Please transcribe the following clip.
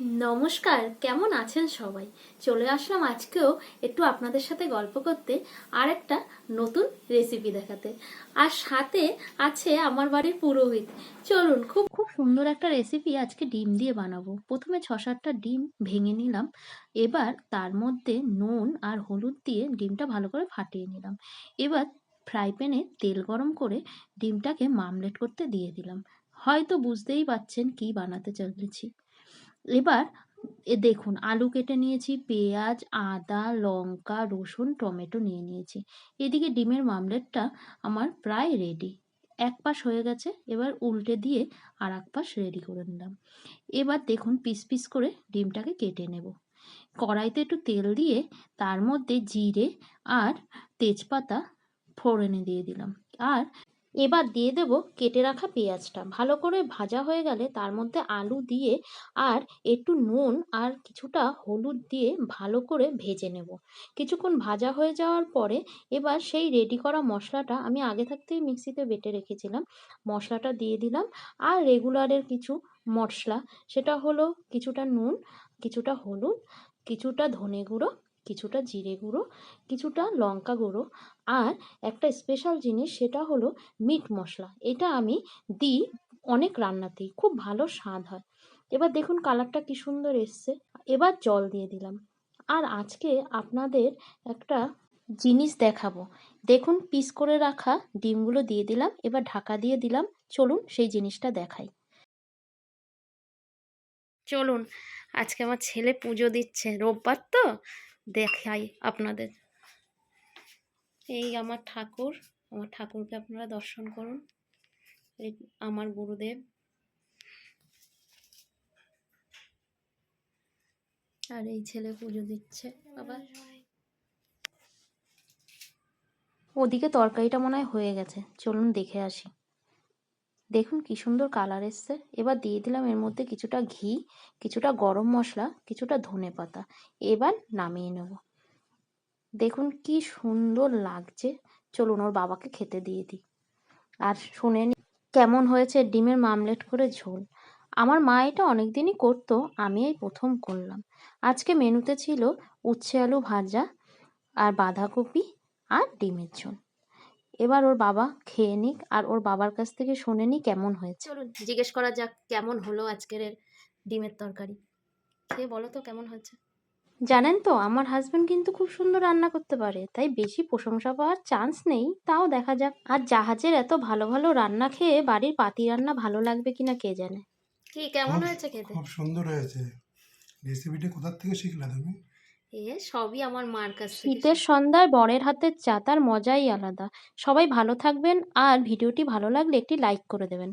নমস্কার, কেমন আছেন সবাই? চলে আসলাম আজকেও একটু আপনাদের সাথে গল্প করতে আর একটা নতুন রেসিপি দেখাতে। আর সাথে আছে আমার বাড়ির পুরোহিত। চলুন, খুব খুব সুন্দর একটা রেসিপি আজকে ডিম দিয়ে বানাবো। প্রথমে ছ সাতটা ডিম ভেঙে নিলাম। এবার তার মধ্যে নুন আর হলুদ দিয়ে ডিমটা ভালো করে ফাটিয়ে নিলাম। এবার ফ্রাই প্যানে তেল গরম করে ডিমটাকে মামলেট করতে দিয়ে দিলাম। হয়তো বুঝতেই পাচ্ছেন কি বানাতে চলেছি। এবার এ দেখুন, আলু কেটে নিয়েছি, পেঁয়াজ, আদা, লঙ্কা, রসুন, টমেটো নিয়ে নিয়েছি। এদিকে ডিমের মামলেটটা আমার প্রায় রেডি এক পাশ হয়ে গেছে, এবার উল্টে দিয়ে আর এক পাশ রেডি করে নিলাম। এবার দেখুন, পিস পিস করে ডিমটাকে কেটে নেব। কড়াইতে একটু তেল দিয়ে তার মধ্যে জিরে আর তেজপাতা ফোড়নে দিয়ে দিলাম। আর এবার দিয়ে দেব কেটে রাখা পেঁয়াজটা। ভালো করে ভাজা হয়ে গেলে তার মধ্যে আলু দিয়ে আর একটু নুন আর কিছুটা হলুদ দিয়ে ভালো করে ভেজে নেব। কিছুক্ষণ ভাজা হয়ে যাওয়ার পরে এবার সেই রেডি করা মশলাটা আমি আগে থাকতেই মিক্সিতে বেটে রেখেছিলাম। মশলাটা দিয়ে দিলাম আর রেগুলারের কিছু মশলা। সেটা হলো কিছুটা নুন, কিছুটা হলুদ, কিছুটা ধনে গুঁড়ো কিছুটা জিরে গুঁড়ো, কিছুটা লঙ্কা গুঁড়ো আর একটা স্পেশাল জিনিস সেটা হলো মিট মশলা। এটা আমি দিই অনেক রান্নাতেই, খুব ভালো স্বাদ হয়। এবার দেখুন কালারটা কি সুন্দর এসছে। এবার জল দিয়ে দিলাম। আর আজকে আপনাদের একটা জিনিস দেখাবো। দেখুন পিস করে রাখা ডিমগুলো দিয়ে দিলাম, এবার ঢাকা দিয়ে দিলাম। চলুন সেই জিনিসটা দেখাই। চলুন, আজকে আমার ছেলে পুজো দিচ্ছে। রোববার তো? দেখাই আপনাদের। এই আমার ঠাকুর, আমার ঠাকুরকে আপনারা দর্শন করুন। আমার গুরুদেব। আর এই ছেলে পুজো দিচ্ছে আবার। ওদিকে তরকারিটা মনে হয় হয়ে গেছে। চলুন দেখে আসি। দেখুন কি সুন্দর কালার এসছে। এবার দিয়ে দিলাম এর মধ্যে কিছুটা ঘি, কিছুটা গরম মশলা, কিছুটা ধনে পাতা। এবার নামিয়ে নেব। দেখুন কি সুন্দর লাগছে। চলুন ওর বাবাকে খেতে দিয়ে দিই। আর শুনে কেমন হয়েছে ডিমের মামলেট করে ঝোল। আমার মা এটা অনেক দিনই করতো, আমি এই প্রথম করলাম। আজকে মেনুতে ছিল উচ্ছে আলু ভাজা, আর বাঁধাকপি, আর ডিমের ঝোল। এবার ওর বাবা খেয়ে নিক আর ওর বাবার কাছ থেকে শুনে নি কেমন হয়েছে। চলুন জিজ্ঞেস করা যাক কেমন হলো আজকের ডিমের তরকারি। খেয়ে বলো তো কেমন হয়েছে? জানেন তো আমার হাজবেন্ড কিন্তু খুব সুন্দর রান্না করতে পারে তাই বেশি প্রশংসা পাওয়ার চান্স নেই তাও দেখা যাক। আর জাহাজের এত ভালো ভালো রান্না খেয়ে বাড়ির পাতি রান্না ভালো লাগবে কিনা কে জানে। কি কেমন হয়েছে খেতে? খুব সুন্দর হয়েছে। রেসিপিটা কোথার থেকে শিখলা তুমি? এ সবই আমার মার কাছ থেকে শীতের সন্ধ্যায় বরের হাতের চা তার মজাই আলাদা। সবাই ভালো থাকবেন আর ভিডিওটি ভালো লাগলে একটি লাইক করে দেবেন।